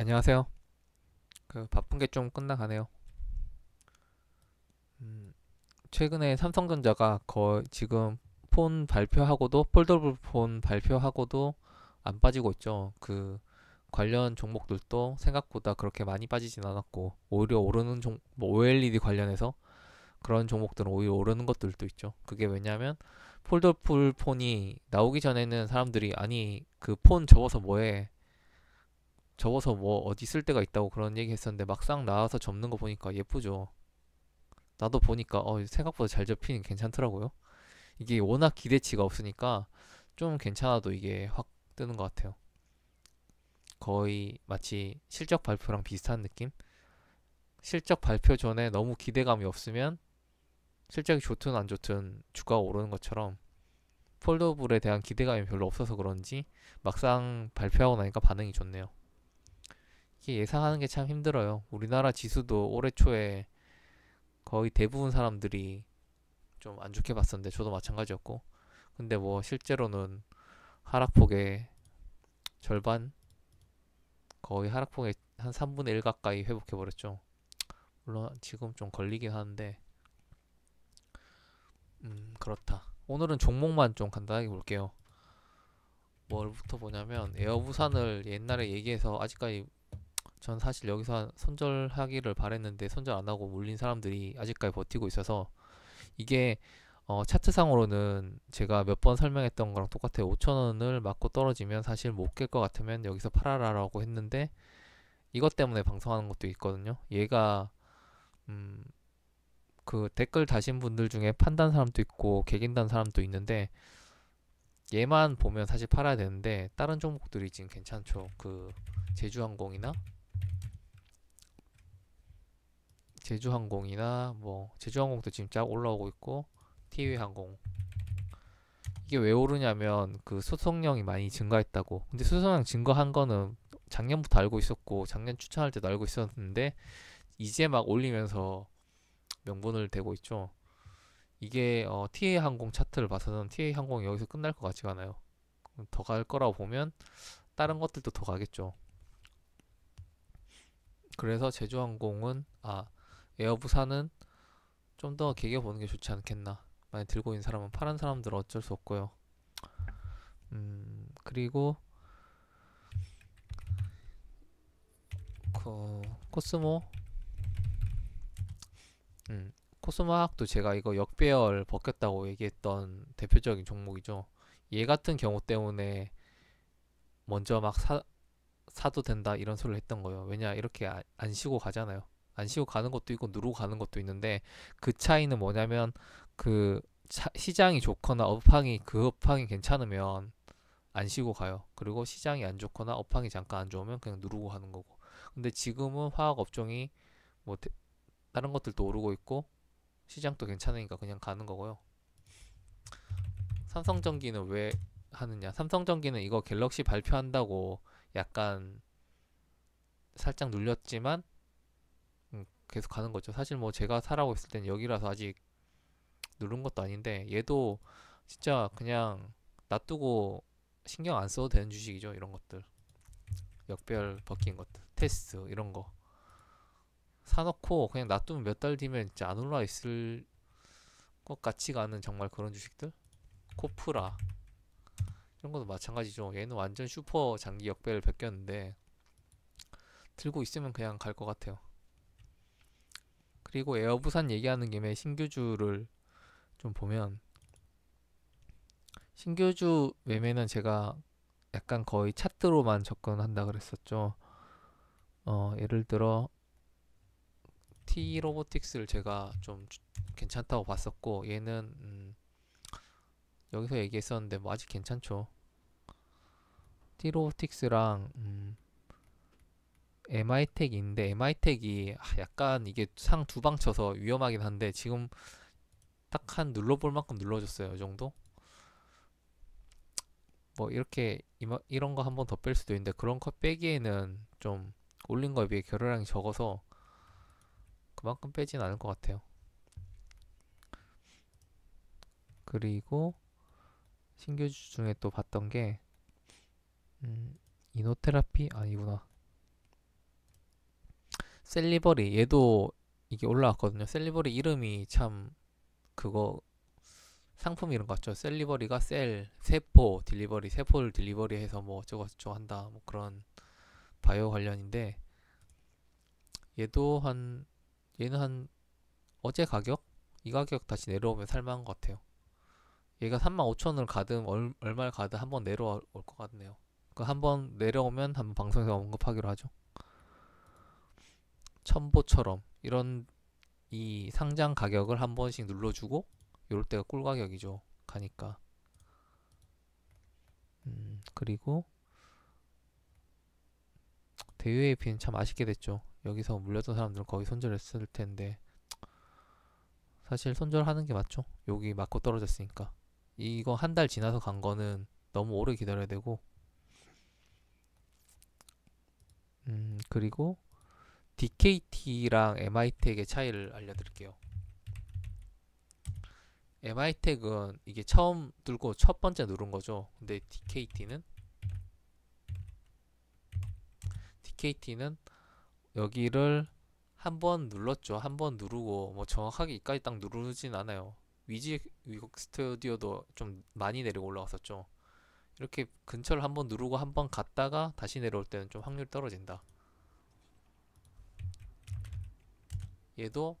안녕하세요. 그 바쁜 게 좀 끝나가네요. 음, 최근에 삼성전자가 거의 지금 폰 발표하고도 폴더블 폰 발표하고도 안 빠지고 있죠. 그 관련 종목들도 생각보다 그렇게 많이 빠지진 않았고 오히려 오르는 종, 뭐 OLED 관련해서 그런 종목들은 오히려 오르는 것들도 있죠. 그게 왜냐면 폴더블 폰이 나오기 전에는 사람들이 아니 그 폰 접어서 뭐해 접어서 뭐 어디 쓸 데가 있다고 그런 얘기 했었는데 막상 나와서 접는 거 보니까 예쁘죠. 나도 보니까 어 생각보다 잘 접히는 괜찮더라고요. 이게 워낙 기대치가 없으니까 좀 괜찮아도 이게 확 뜨는 것 같아요. 거의 마치 실적 발표랑 비슷한 느낌? 실적 발표 전에 너무 기대감이 없으면 실적이 좋든 안 좋든 주가가 오르는 것처럼 폴더블에 대한 기대감이 별로 없어서 그런지 막상 발표하고 나니까 반응이 좋네요. 이게 예상하는 게 참 힘들어요. 우리나라 지수도 올해 초에 거의 대부분 사람들이 좀 안 좋게 봤었는데 저도 마찬가지였고 근데 뭐 실제로는 하락폭의 절반 거의 하락폭의 한 3분의 1 가까이 회복해 버렸죠. 물론 지금 좀 걸리긴 하는데 음 그렇다. 오늘은 종목만 좀 간단하게 볼게요. 뭘부터 보냐면 에어부산을 옛날에 얘기해서 아직까지 전 사실 여기서 손절하기를 바랬는데 손절 안 하고 물린 사람들이 아직까지 버티고 있어서 이게 어, 차트상으로는 제가 몇 번 설명했던 거랑 똑같아요. 5천원을 맞고 떨어지면 사실 못 깰 것 같으면 여기서 팔아라라고 했는데 이것 때문에 방송하는 것도 있거든요. 얘가 음, 그 댓글 다신 분들 중에 판단 사람도 있고 개긴단 사람도 있는데 얘만 보면 사실 팔아야 되는데 다른 종목들이 지금 괜찮죠. 그 제주항공이나 제주항공이나 뭐 제주항공도 지금 쫙 올라오고 있고 티웨이항공. 이게 왜 오르냐면 그 수송량이 많이 증가했다고. 근데 수송량 증가한 거는 작년부터 알고 있었고 작년 추천할 때도 알고 있었는데 이제 막 올리면서 명분을 대고 있죠. 이게 어, TA항공 차트를 봐서는 TA항공이 여기서 끝날 것 같지가 않아요. 더 갈 거라고 보면 다른 것들도 더 가겠죠. 그래서 제주항공은 아 에어부산은 좀더 개겨 보는 게 좋지 않겠나. 많이 들고 있는 사람은 파란 사람들은 어쩔 수 없고요. 음, 그리고 그 코스모 음, 코스모 화학도 제가 이거 역배열 벗겼다고 얘기했던 대표적인 종목이죠. 얘 같은 경우 때문에 먼저 막 사, 사도 된다 이런 소리를 했던 거예요. 왜냐 이렇게 아, 안 쉬고 가잖아요. 안 쉬고 가는 것도 있고 누르고 가는 것도 있는데 그 차이는 뭐냐면 그 차, 시장이 좋거나 업황이 그 업황이 괜찮으면 안 쉬고 가요. 그리고 시장이 안 좋거나 업황이 잠깐 안 좋으면 그냥 누르고 가는 거고. 근데 지금은 화학 업종이 뭐 대, 다른 것들도 오르고 있고 시장도 괜찮으니까 그냥 가는 거고요. 삼성전기는 왜 하느냐? 삼성전기는 이거 갤럭시 발표한다고 약간 살짝 눌렸지만 계속 가는 거죠. 사실 뭐 제가 살아고 있을 땐 여기라서 아직 누른 것도 아닌데 얘도 진짜 그냥 놔두고 신경 안 써도 되는 주식이죠. 이런 것들. 역별 벗긴 것들. 테스트 이런 거. 사놓고 그냥 놔두면 몇 달 뒤면 진짜 안 올라 있을 것 같지가 않은 정말 그런 주식들. 코프라. 이런 것도 마찬가지죠. 얘는 완전 슈퍼 장기 역배를 벗겼는데 들고 있으면 그냥 갈 것 같아요. 그리고 에어부산 얘기하는 김에 신규주를 좀 보면 신규주 매매는 제가 약간 거의 차트로만 접근한다 그랬었죠. 어, 예를 들어 T 로보틱스를 제가 좀 괜찮다고 봤었고 얘는 음, 여기서 얘기했었는데 뭐 아직 괜찮죠. T 로보틱스랑 음, MI텍인데 MI텍이 약간 이게 상 두 방 쳐서 위험하긴 한데 지금 딱 한 눌러볼 만큼 눌러줬어요. 이 정도? 뭐 이렇게 이마, 이런 거 한 번 더 뺄 수도 있는데 그런 거 빼기에는 좀 올린 거에 비해 결혈량이 적어서 그만큼 빼진 않을 것 같아요. 그리고 신규주 중에 또 봤던 게 음, 이노테라피 아니구나. 셀리버리 얘도 이게 올라왔거든요. 셀리버리 이름이 참 그거 상품 이름 같죠. 셀리버리가 셀, 세포, 딜리버리, 세포를 딜리버리 해서 뭐 어쩌고 저쩌고 한다. 뭐 그런 바이오 관련인데 얘도 한 얘는 한 어제 가격? 이 가격 다시 내려오면 살만한 것 같아요. 얘가 35,000원을 가든 얼, 얼마를 가든 한번 내려올 것 같네요. 그 한번 내려오면 한번 방송에서 언급하기로 하죠. 첨보처럼 이런 이 상장 가격을 한 번씩 눌러주고 이럴 때가 꿀 가격이죠. 가니까. 음, 그리고 대유 AP는 참 아쉽게 됐죠. 여기서 물렸던 사람들은 거의 손절했을 텐데 사실 손절하는 게 맞죠. 여기 맞고 떨어졌으니까. 이거 한 달 지나서 간 거는 너무 오래 기다려야 되고 음, 그리고 DKT랑 MI텍의 차이를 알려드릴게요. MI텍은 이게 처음 들고 첫 번째 누른 거죠. 근데 DKT는 DKT는 여기를 한 번 눌렀죠. 한 번 누르고 뭐 정확하게 이까지 딱 누르진 않아요. 위지 위곡 스튜디오도 좀 많이 내리고 올라왔었죠. 이렇게 근처를 한 번 누르고 한 번 갔다가 다시 내려올 때는 좀 확률이 떨어진다. 얘도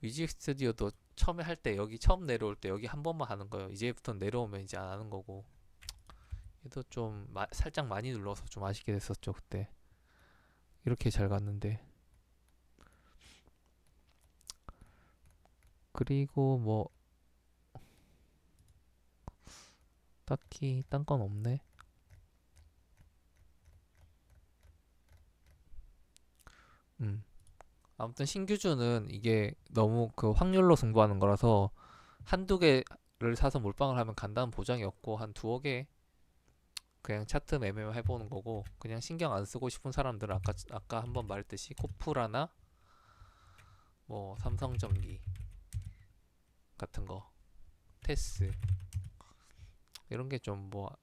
위지 스튜디오도 처음에 할 때 여기 처음 내려올 때 여기 한 번만 하는 거예요. 이제부터 내려오면 이제 안 하는 거고. 얘도 좀 마, 살짝 많이 눌러서 좀 아쉽게 됐었죠 그때. 이렇게 잘 갔는데. 그리고 뭐 딱히 딴 건 없네. 음. 아무튼 신규주는 이게 너무 그 확률로 승부하는 거라서 한두 개를 사서 몰빵을 하면 간다는 보장이 없고 한 두어 개 그냥 차트 매매 해보는 거고 그냥 신경 안 쓰고 싶은 사람들은 아까 아까 한번 말했듯이 코프라나 뭐 삼성전기 같은 거 테스 이런 게 좀 뭐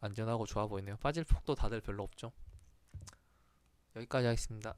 안전하고 좋아 보이네요. 빠질 폭도 다들 별로 없죠. 여기까지 하겠습니다